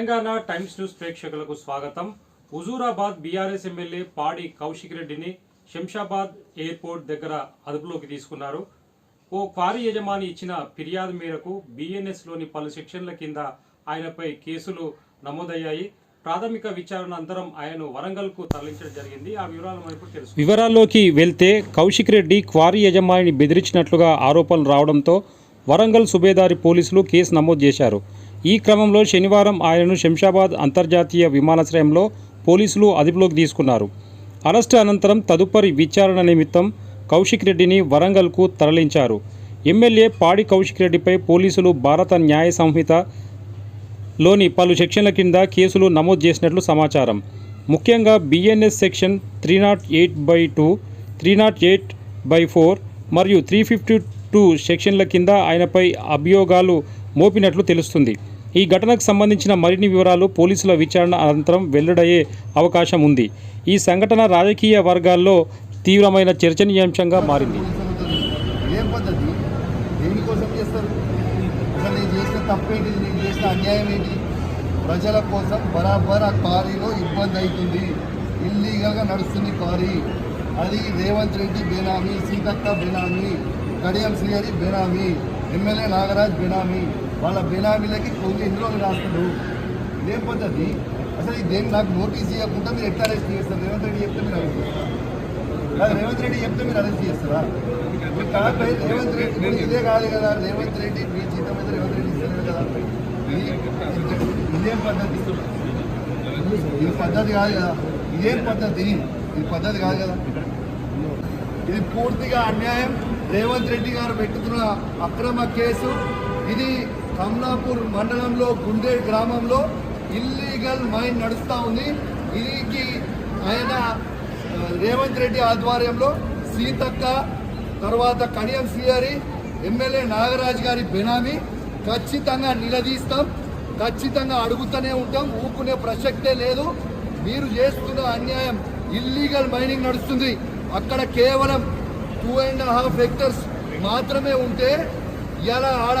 Telangana times news ప్రేక్షకులకు స్వాగతం. Huzurabad BRS MLA పాడి కౌశిక్ రెడ్డిని శంషాబాద్ ఎయిర్పోర్ట్ దగ్గర అదుపులోకి తీసుకున్నారు. ఓ క్వారీ యజమాని ఇచ్చిన ఫిర్యాదు మేరకు బీఎన్ఎస్లోని పలు సెక్షన్ల కింద ఆయనపై కేసులు నమోదయ్యాయి. ప్రాథమిక విచారణ అనంతరం ఆయనను వరంగల్కు తరలించడం జరిగింది. ఆ వివరాలు తెలుసు వివరాల్లోకి వెళ్తే కౌశిక్ రెడ్డి క్వారీ యజమానిని బెదిరించినట్లుగా ఆరోపణలు రావడంతో వరంగల్ సుబేదారి పోలీసులు కేసు నమోదు చేశారు. ఈ క్రమంలో శనివారం ఆయనను శంషాబాద్ అంతర్జాతీయ విమానాశ్రయంలో పోలీసులు అదుపులోకి తీసుకున్నారు. అరెస్టు అనంతరం తదుపరి విచారణ నిమిత్తం కౌశిక్ రెడ్డిని వరంగల్కు తరలించారు. ఎమ్మెల్యే పాడి కౌశిక్ రెడ్డిపై పోలీసులు భారత న్యాయ సంహిత లోని పలు సెక్షన్ల కింద కేసులు నమోదు చేసినట్లు సమాచారం. ముఖ్యంగా BNS section three nought eight by two three nought eight by four మరియు త్రీ ఫిఫ్టీ టూ సెక్షన్ల కింద ఆయనపై అభియోగాలు మోపినట్లు తెలుస్తుంది. ఈ ఘటనకు సంబంధించిన మరిన్ని వివరాలు పోలీసుల విచారణ అనంతరం వెల్లడయ్యే అవకాశం ఉంది. ఈ సంఘటన రాజకీయ వర్గాల్లో తీవ్రమైన చర్చనీయాంశంగా మారింది. దేనికోసం చేస్తారు? చేసిన చేసిన ప్రజల కోసం బరాబర్ ఆ క్వారీలో ఇబ్బంది అవుతుంది. ఇల్లీగల్గా నడుస్తుంది క్వారీ. అది రేవంత్ రెడ్డి బేనామీ సీతక్క బేనామీ కడియం శ్రీహరి బేనామీ ఎమ్మెల్యే నాగరాజ్ బేనామీ. వాళ్ళ బేనామీలకి కొన్ని ఎన్ని రోజులు రాస్తాడు? ఇదేం పద్ధతి అసలు ఇది దేని నాకు నోటీస్ ఇవ్వకుండా మీరు ఎట్లా అరెస్ట్ చేస్తారు? రేవంత్ రెడ్డి చెప్తే మీరు అరెస్ట్ చేస్తారు? రేవంత్ రెడ్డి చెప్తే మీరు అరెస్ట్ చేస్తారా? కాకపోతే రేవంత్ రెడ్డి నేను ఇదే కాదు కదా రేవంత్ రెడ్డి మీ జీతం మీద రేవంత్ రెడ్డి ఇస్తారు కదా ఇదేం పద్ధతి? ఇది పద్ధతి కాదు కదా. ఇదేం పద్ధతి? ఇది పద్ధతి కాదు కదా. ఇది పూర్తిగా అన్యాయం. రేవంత్ రెడ్డి గారు పెట్టుతున్న అక్రమ కేసు. ఇది కమలాపూర్ మండలంలో గుండే గ్రామంలో ఇల్లీగల్ మైన్ నడుస్తూ ఉంది. దీనికి ఆయన రేవంత్ రెడ్డి ఆధ్వర్యంలో సీతక్క తర్వాత కడియం శ్రీహరి ఎమ్మెల్యే నాగరాజ్ గారి బెనామీ ఖచ్చితంగా నిలదీస్తాం. ఖచ్చితంగా అడుగుతూనే ఉంటాం. ఊకునే ప్రసక్తే లేదు. మీరు చేస్తున్న అన్యాయం ఇల్లీగల్ మైనింగ్ నడుస్తుంది. అక్కడ కేవలం టూ అండ్ హాఫ్ హెక్టర్స్ మాత్రమే ఉంటే ఇలా ఆడ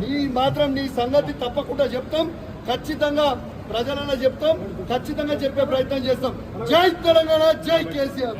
నీ మాత్రం నీ సంగతి తప్పకుండా చెప్తాం. ఖచ్చితంగా ప్రజలలో చెప్తాం. ఖచ్చితంగా చెప్పే ప్రయత్నం చేస్తాం. జై తెలంగాణ జై కేసీఆర్.